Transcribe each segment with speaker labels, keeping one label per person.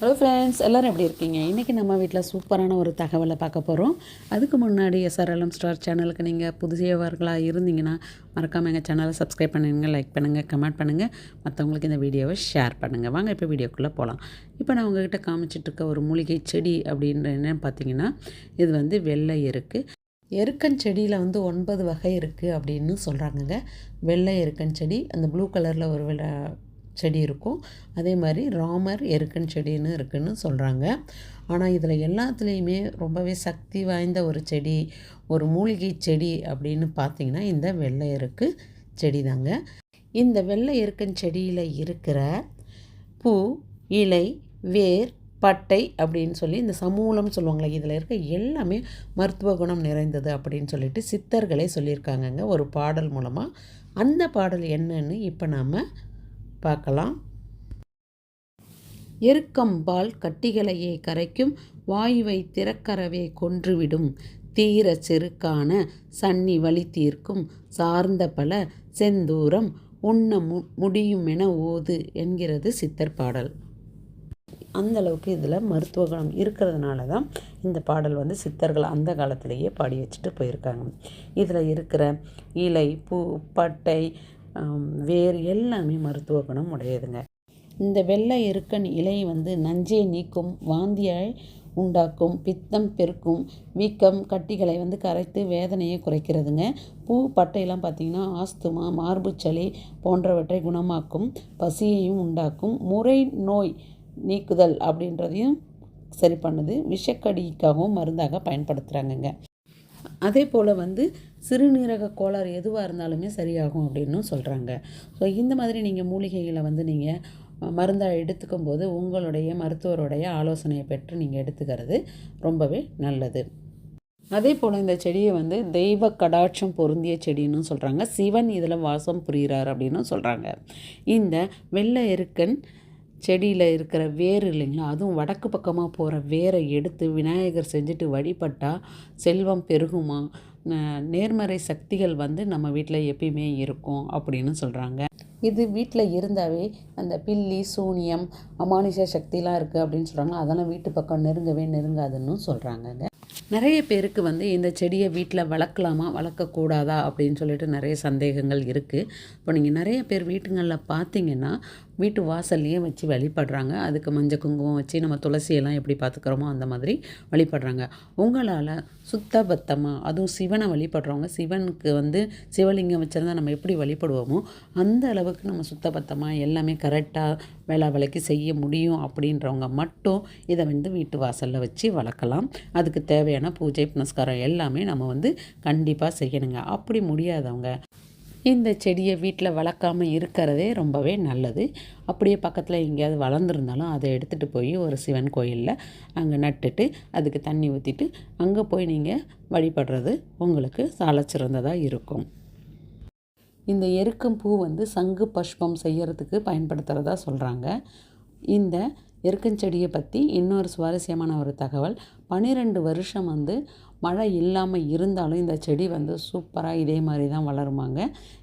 Speaker 1: Hello friends எல்லோரும் எப்படி இருக்கீங்க? இன்றைக்கி நம்ம வீட்டில் சூப்பரான ஒரு தகவலை பார்க்க போகிறோம் அதுக்கு முன்னாடி எஸ்ஆர்எல்எம் ஸ்டார் சேனலுக்கு நீங்கள் புதுசியவர்களாக இருந்தீங்கன்னா மறக்காமல் எங்கள் சேனலை சப்ஸ்கிரைப் பண்ணுங்கள் லைக் பண்ணுங்கள் கமெண்ட் பண்ணுங்கள் மற்றவங்களுக்கு இந்த வீடியோவை ஷேர் பண்ணுங்கள் வாங்க இப்போ வீடியோக்குள்ளே போகலாம் இப்போ நான் உங்ககிட்ட காமிச்சிட்டு இருக்க ஒரு மூலிகை செடி அப்படின்ற என்னன்னு பார்த்தீங்கன்னா இது வந்து வெள்ளை எருக்கு. எருக்கன் செடியில் வந்து ஒன்பது வகை இருக்குது அப்படின்னு சொல்கிறாங்கங்க வெள்ளை எருக்கன் செடி அந்த ப்ளூ கலரில் ஒரு வெள்ளை செடி இருக்கும். அதே மாதிரி ராமர் எருக்கன் செடின்னு இருக்குன்னு சொல்கிறாங்க ஆனால் இதில் எல்லாத்துலேயுமே ரொம்பவே சக்தி வாய்ந்த ஒரு செடி ஒரு மூலிகை செடி அப்படின்னு பார்த்தீங்கன்னா இந்த வெள்ளை எருக்கு செடி தாங்க இந்த வெள்ளை எருக்கன் செடியில் இருக்கிற பூ இலை வேர் பட்டை அப்படின்னு சொல்லி இந்த சமூலம் சொல்லுவாங்களே இதில் இருக்க எல்லாமே மருத்துவ குணம் நிறைந்தது அப்படின்னு சொல்லிட்டு சித்தர்களே சொல்லியிருக்காங்கங்க. ஒரு பாடல் மூலமாக அந்த பாடல் என்னன்னு இப்போ நாம் பார்க்கலாம். எருக்கம்பால் கட்டிகளையே கரைக்கும் வாயுவை திறக்கறவே கொன்றுவிடும். தீர செருக்கான சன்னி வழி தீர்க்கும் சார்ந்த பல செந்தூரம் உண்ண மு முடியுமென ஓது என்கிறது சித்தர் பாடல். அந்த அளவுக்கு இதில் மருத்துவ குணம் இருக்கிறதுனால தான் இந்த பாடல் வந்து சித்தர்கள் அந்த காலத்திலேயே பாடி வச்சுட்டு போயிருக்காங்க. இதில் இருக்கிற இலை பூ பட்டை வேறு எல்லாமே மருத்துவ குணம் உடையதுங்க. இந்த வெள்ளை இருக்கன் இலை வந்து நஞ்சை நீக்கும் வாந்தியாய் உண்டாக்கும் பித்தம் பெருக்கும் வீக்கம் கட்டிகளை வந்து கரைத்து வேதனையை குறைக்கிறதுங்க. பூ பட்டையெல்லாம் பார்த்திங்கன்னா ஆஸ்துமா மார்புச்சளி போன்றவற்றை குணமாக்கும் பசியையும் உண்டாக்கும் முறை நோய் நீக்குதல் அப்படின்றதையும் சரி பண்ணுது விஷக்கடிக்காகவும் மருந்தாக பயன்படுத்துகிறாங்கங்க அதே போல் வந்து சிறுநீரக கோளாறு எதுவாக இருந்தாலுமே சரியாகும் அப்படின்னு சொல்கிறாங்க ஸோ இந்த மாதிரி நீங்கள் மூலிகைகளை வந்து நீங்கள் மருந்தாக எடுத்துக்கும் போது உங்களுடைய மருத்துவருடைய ஆலோசனையை பெற்று நீங்கள் எடுத்துக்கிறது ரொம்பவே நல்லது. அதே போல் இந்த செடியை வந்து தெய்வ கடாட்சம் பொருந்திய செடின்னு சொல்கிறாங்க சிவன் இதில் வாசம் புரிகிறார் அப்படின்னு சொல்கிறாங்க இந்த வெள்ளை எருக்கன் செடியில் இருக்கிற வேர் இல்லைங்களா? அதுவும் வடக்கு பக்கமாக போகிற வேரை எடுத்து விநாயகர் செஞ்சுட்டு வழிபட்டால் செல்வம் பெருகுமா? நேர்மறை சக்திகள் வந்து நம்ம வீட்டில் எப்பயுமே இருக்கும் அப்படின்னு சொல்கிறாங்க இது வீட்டில் இருந்தாவே அந்த பில்லி சூனியம் அமானுஷ சக்திலாம் இருக்குது அப்படின்னு சொல்கிறாங்க அதெல்லாம் வீட்டு பக்கம் நெருங்கவே நெருங்காதுன்னு சொல்கிறாங்கங்க நிறைய பேருக்கு வந்து இந்த செடியை வீட்டில் வளர்க்கலாமா? வளர்க்கக்கூடாதா? அப்படின்னு சொல்லிட்டு நிறைய சந்தேகங்கள் இருக்குது இப்போ நீங்கள் நிறைய பேர் வீட்டுங்களில் பார்த்தீங்கன்னா வீட்டு வாசல்லையும் வச்சு வழிபடுறாங்க. அதுக்கு மஞ்சள் குங்குமம் வச்சு நம்ம துளசியெல்லாம் எப்படி பார்த்துக்கிறோமோ அந்த மாதிரி வழிபடுறாங்க. உங்களால் சுத்தபத்தமாக அதுவும் சிவனை வழிபடுறவங்க சிவனுக்கு வந்து சிவலிங்கம் வச்சுருந்தா நம்ம எப்படி வழிபடுவோமோ அந்த அளவுக்கு நம்ம சுத்தபத்தமாக எல்லாமே கரெக்டாக வேலை விலைக்கு செய்ய முடியும் அப்படின்றவங்க மட்டும் இதை வந்து வீட்டு வாசலில் வச்சு வளர்க்கலாம். அதுக்கு தேவையான பூஜை புனஸ்காரம் எல்லாமே நம்ம வந்து கண்டிப்பாக செய்யணுங்க. அப்படி முடியாதவங்க இந்த செடியை வீட்டில் வளர்க்காமல் இருக்கிறதே ரொம்பவே நல்லது. அப்படியே பக்கத்தில் எங்கேயாவது வளர்ந்துருந்தாலும் அதை எடுத்துகிட்டு போய் ஒரு சிவன் கோயிலில் அங்கே நட்டுட்டு அதுக்கு தண்ணி ஊற்றிட்டு அங்கே போய் நீங்கள் வழிபடுறது உங்களுக்கு சால சிறந்ததாக இருக்கும். இந்த எருக்கம் பூ வந்து சங்கு பஷ்பம் செய்கிறதுக்கு பயன்படுத்துகிறதா சொல்கிறாங்க இந்த எருக்கஞ்செடியை பற்றி இன்னொரு சுவாரஸ்யமான ஒரு தகவல் பன்னிரெண்டு வருஷம் வந்து மழை இல்லாமல் இருந்தாலும் இந்த செடி வந்து சூப்பராக இதே மாதிரி தான் வளருமாங்க.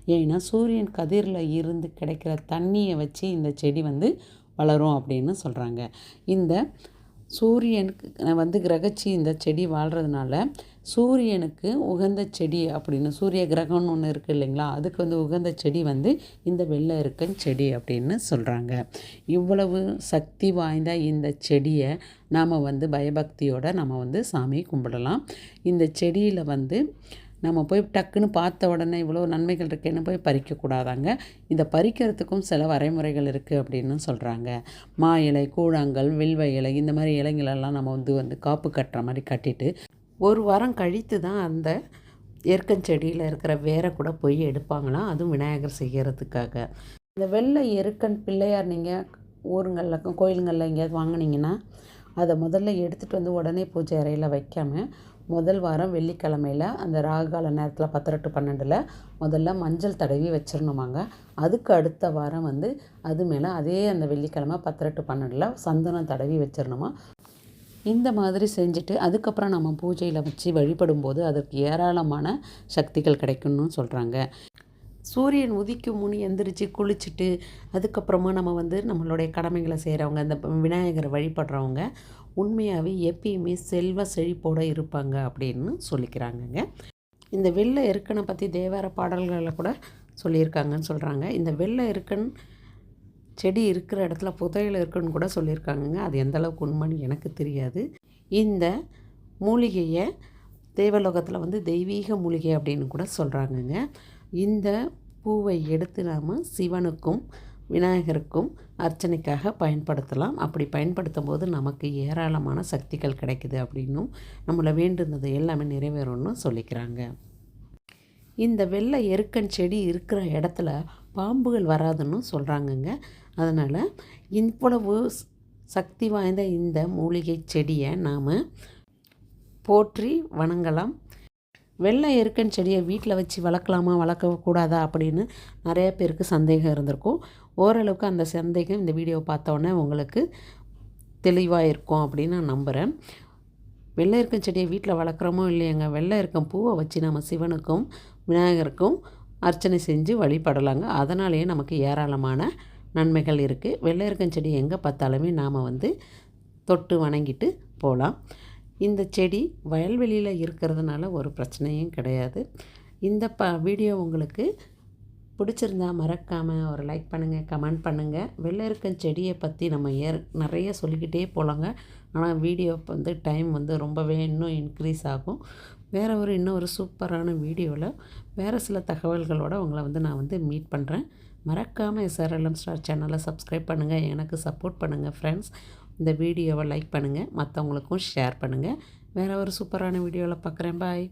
Speaker 1: ஏன்னா சூரியன் கதிரில் இருந்து கிடைக்கிற தண்ணியை வச்சு இந்த செடி வந்து வளரும் அப்படின்னு சொல்கிறாங்க இந்த சூரியனுக்கு வந்து கிரகச்சி இந்த செடி வாழ்கிறதுனால சூரியனுக்கு உகந்த செடி அப்படின்னு சூரிய கிரகம்னு ஒன்று இருக்குது இல்லைங்களா? அதுக்கு வந்து உகந்த செடி வந்து இந்த வெள்ளை இருக்கன் செடி அப்படின்னு சொல்கிறாங்க இவ்வளவு சக்தி வாய்ந்த இந்த செடியை நாம் வந்து பயபக்தியோடு நம்ம வந்து சாமி கும்பிடலாம். இந்த செடியில் வந்து நம்ம போய் டக்குன்னு பார்த்த உடனே இவ்வளோ நன்மைகள் இருக்கேன்னு போய் பறிக்கக்கூடாதாங்க இதை பறிக்கிறதுக்கும் சில வரைமுறைகள் இருக்குது அப்படின்னு சொல்கிறாங்க மா இலை கூழாங்கல் வில்வ இலை இந்த மாதிரி இலைங்களெல்லாம் நம்ம வந்து வந்து காப்பு கட்டுற மாதிரி கட்டிட்டு ஒரு வாரம் கழித்து தான் அந்த எருக்கஞ்செடியில் இருக்கிற வேரை கூட போய் எடுப்பாங்களாம் அதுவும் விநாயகர் செய்கிறதுக்காக இந்த வெள்ளை எருக்கன் பிள்ளையார் நீங்கள் ஊருங்களில் கோயிலுங்களில் எங்கேயாவது வாங்கினீங்கன்னா அதை முதல்ல எடுத்துகிட்டு வந்து உடனே பூஜை அறையில் வைக்காமல் முதல் வாரம் வெள்ளிக்கிழமையில் அந்த ராகுகால நேரத்தில் பத்து பன்னெண்டில் முதல்ல மஞ்சள் தடவி வச்சிடணுமாங்க அதுக்கு அடுத்த வாரம் வந்து அது மேலே அதே அந்த வெள்ளிக்கிழமை பத்து பன்னெண்டில் சந்தனம் தடவி வச்சிடணுமா இந்த மாதிரி செஞ்சுட்டு அதுக்கப்புறம் நம்ம பூஜையில் வச்சு வழிபடும்போது அதற்கு ஏராளமான சக்திகள் கிடைக்கும்னு சொல்கிறாங்க சூரியன் உதிக்கும் முன் எந்திரிச்சு குளிச்சுட்டு அதுக்கப்புறமா நம்ம வந்து நம்மளுடைய கடமைகளை செய்கிறவங்க அந்த விநாயகரை வழிபடுறவங்க உண்மையாகவே எப்பயுமே செல்வ செழிப்போடு இருப்பாங்க அப்படின்னு சொல்லிக்கிறாங்கங்க. இந்த வெள்ளை எருக்கனை பற்றி தேவார பாடல்களில் கூட சொல்லியிருக்காங்கன்னு சொல்கிறாங்க இந்த வெள்ளை எருக்கன் செடி இருக்கிற இடத்துல புதையல் இருக்குன்னு கூட சொல்லியிருக்காங்கங்க. அது எந்த அளவுக்கு உண்மைன்னு எனக்கு தெரியாது. இந்த மூலிகையை தேவலோகத்தில் வந்து தெய்வீக மூலிகை அப்படின்னு கூட சொல்கிறாங்கங்க இந்த பூவை எடுத்து நாம் சிவனுக்கும் விநாயகருக்கும் அர்ச்சனைக்காக பயன்படுத்தலாம். அப்படி பயன்படுத்தும் போது நமக்கு ஏராளமான சக்திகள் கிடைக்குது அப்படின்னும் நம்மளை வேண்டுனது எல்லாமே நிறைவேறும்னு சொல்லிக்கிறாங்க. இந்த வெள்ளை எருக்கன் செடி இருக்கிற இடத்துல பாம்புகள் வராதுன்னு சொல்கிறாங்கங்க அதனால் இவ்வளவு சக்தி வாய்ந்த இந்த மூலிகை செடியை நாம் போற்றி வணங்கலாம். வெள்ளை எருக்கன் செடியை வீட்டில் வச்சு வளர்க்கலாமா வளர்க்கக்கூடாதா அப்படின்னு நிறைய பேருக்கு சந்தேகம் இருந்திருக்கும். ஓரளவுக்கு அந்த சந்தேகம் இந்த வீடியோ பார்த்தோன்னே உங்களுக்கு தெளிவாக இருக்கும் அப்படின்னு நான் நம்புகிறேன் வெள்ளை இருக்கன் செடியை வீட்டில் வளர்க்குறோமோ இல்லையாங்க? வெள்ளை இருக்கும் பூவை வச்சு நம்ம சிவனுக்கும் விநாயகருக்கும் அர்ச்சனை செஞ்சு வழிபடலாங்க. அதனாலேயே நமக்கு ஏராளமான நன்மைகள் இருக்குது வெள்ளை இருக்கம் செடி எங்கே பார்த்தாலுமே நாம் வந்து தொட்டு வணங்கிட்டு போகலாம் இந்த செடி வயல்வெளியில் இருக்கிறதுனால ஒரு பிரச்சனையும் கிடையாது. இந்த ப வீடியோ உங்களுக்கு பிடிச்சிருந்தா மறக்காமல் ஒரு லைக் பண்ணுங்கள் கமெண்ட் பண்ணுங்கள் வெள்ளரிக்கன் செடியை பற்றி நம்ம ஏர் நிறைய சொல்லிக்கிட்டே போகலாங்க ஆனால் வீடியோ வந்து டைம் வந்து ரொம்பவே இன்னும் இன்க்ரீஸ் ஆகும். வேறு ஒரு இன்னும் ஒரு சூப்பரான வீடியோவில் வேறு சில தகவல்களோடு உங்களை வந்து நான் வந்து மீட் பண்ணுறேன் மறக்காமல் எஸ்ஆர்எல்எம் ஸ்டார் சேனலை சப்ஸ்கிரைப் பண்ணுங்கள் எனக்கு சப்போர்ட் பண்ணுங்கள் ஃப்ரெண்ட்ஸ் இந்த வீடியோவை லைக் பண்ணுங்கள் மற்றவங்களுக்கும் ஷேர் பண்ணுங்கள் வேறு ஒரு சூப்பரான வீடியோவில் பார்க்குறேன். பாய்